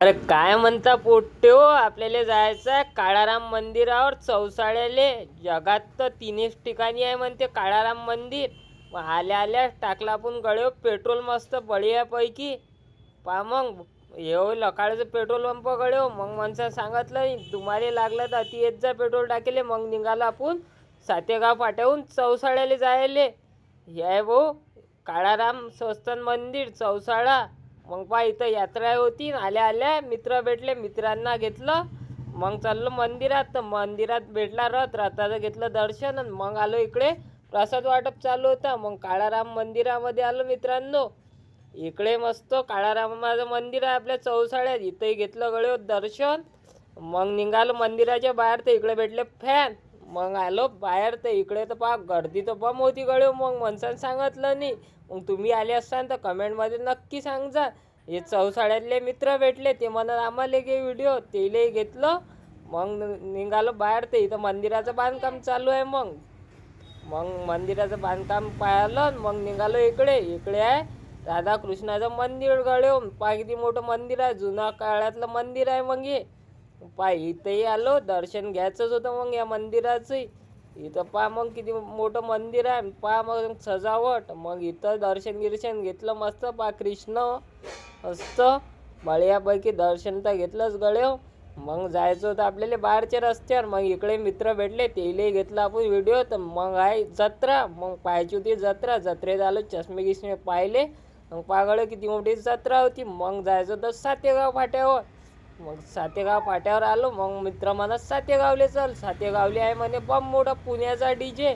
अरे काय म्हणता पोट्टे हो आपल्याला जायचं आहे काळाराम मंदिरावर चौसाळ्याले. जगात तर तीनच ठिकाणी आहे म्हणते काळाराम मंदिर. मग आल्या आल्या टाकला आपण गळ्यो पेट्रोल मस्त बळियापैकी. पा मग येऊ लकाळचं पेट्रोल पंप गळ्यो. मग माणसं सांगितलं तुम्हाला लागलं तर अति येत जा पेट्रोल टाकेले. मग निघाला आपण सातेगाव फाट्याहून चौसाळ्याला जायले. हे आहे भाऊ काळाराम संस्थान मंदिर चौसाळा. मग पा इथं यात्रा होती आल्या आल्या मित्र भेटले मित्रांना घेतलं. मग चाललो मंदिरात तर मंदिरात भेटला रथ रथाचं घेतलं दर्शन आणि मग आलो इकडे. प्रसाद वाटप चालू होता मग काळाराम मंदिरामध्ये आलो मित्रांनो. इकडे मस्त काळारामाचं मंदिर आहे आपल्या चौसाळ्यात इथंही घेतलं गळे दर्शन. मग निघालो मंदिराच्या बाहेर तर इकडे भेटले फॅन मग आलो बाहेर तर इकडे तर पहा गर्दी तर बम होती गळे मग मनसान सांगितलं नाही. मग तुम्ही आले असाल तर कमेंटमध्ये नक्की सांगजा. हे चौसाळ्यातले मित्र भेटले ते म्हणत आम्हाला घे व्हिडिओ तेले घेतलं. मग निघालो बाहेर ते इथं मंदिराचं बांधकाम चालू आहे मग. मग मंदिराचं बांधकाम पाहिलं मग निघालो इकडे. इकडे आहे राधाकृष्णाचं मंदिर गळ्यो पागदी किती मोठं मंदिर आहे जुना काळातलं मंदिर आहे मग हे. पहा इथंही आलो दर्शन घ्यायचंच होतं मग या मंदिराचं इथं पहा मग किती मोठं मंदिर आहे पहा मग सजावट. मग इथं दर्शन गिर्शन घेतलं मस्त पहा कृष्ण मस्त. बळ्यापैकी दर्शन तर घेतलंच गळ्यो मग जायचं होतं आपल्याला बाहेरच्या रस्त्यावर. मग इकडे मित्र भेटले तेले घेतला आपण व्हिडिओ. तर मग आहे जत्रा. मग पाहायची होती जत्रा. जत्रेत आलो चष्मे गिष्मे पाहिले. मग पागळ किती मोठी जत्रा होती. मग जायचं होतं सातेगाव फाट्यावर. मग सातेगाव फाट्यावर आलो मग मित्र म्हणत सातेगावले चल सातेगावले आहे म्हणे बम मोठा पुण्याचा डी जे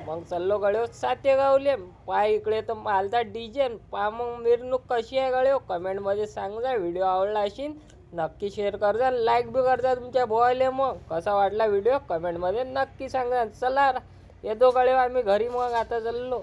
मग चाललो गळ्यो सातेगावले पाय इकडे तर मालता डी जे पा मग मिरवणूक कशी आहे गळ्यो कमेंटमध्ये सांगा व्हिडिओ आवडला असेल नक्की शेअर करजा लाईक बी करजा तुमच्या बॉयले मग. कसा वाटला व्हिडिओ? कमेंटमध्ये नक्की सांगा चला येतो गळ्यो आम्ही घरी मग आता चाललो.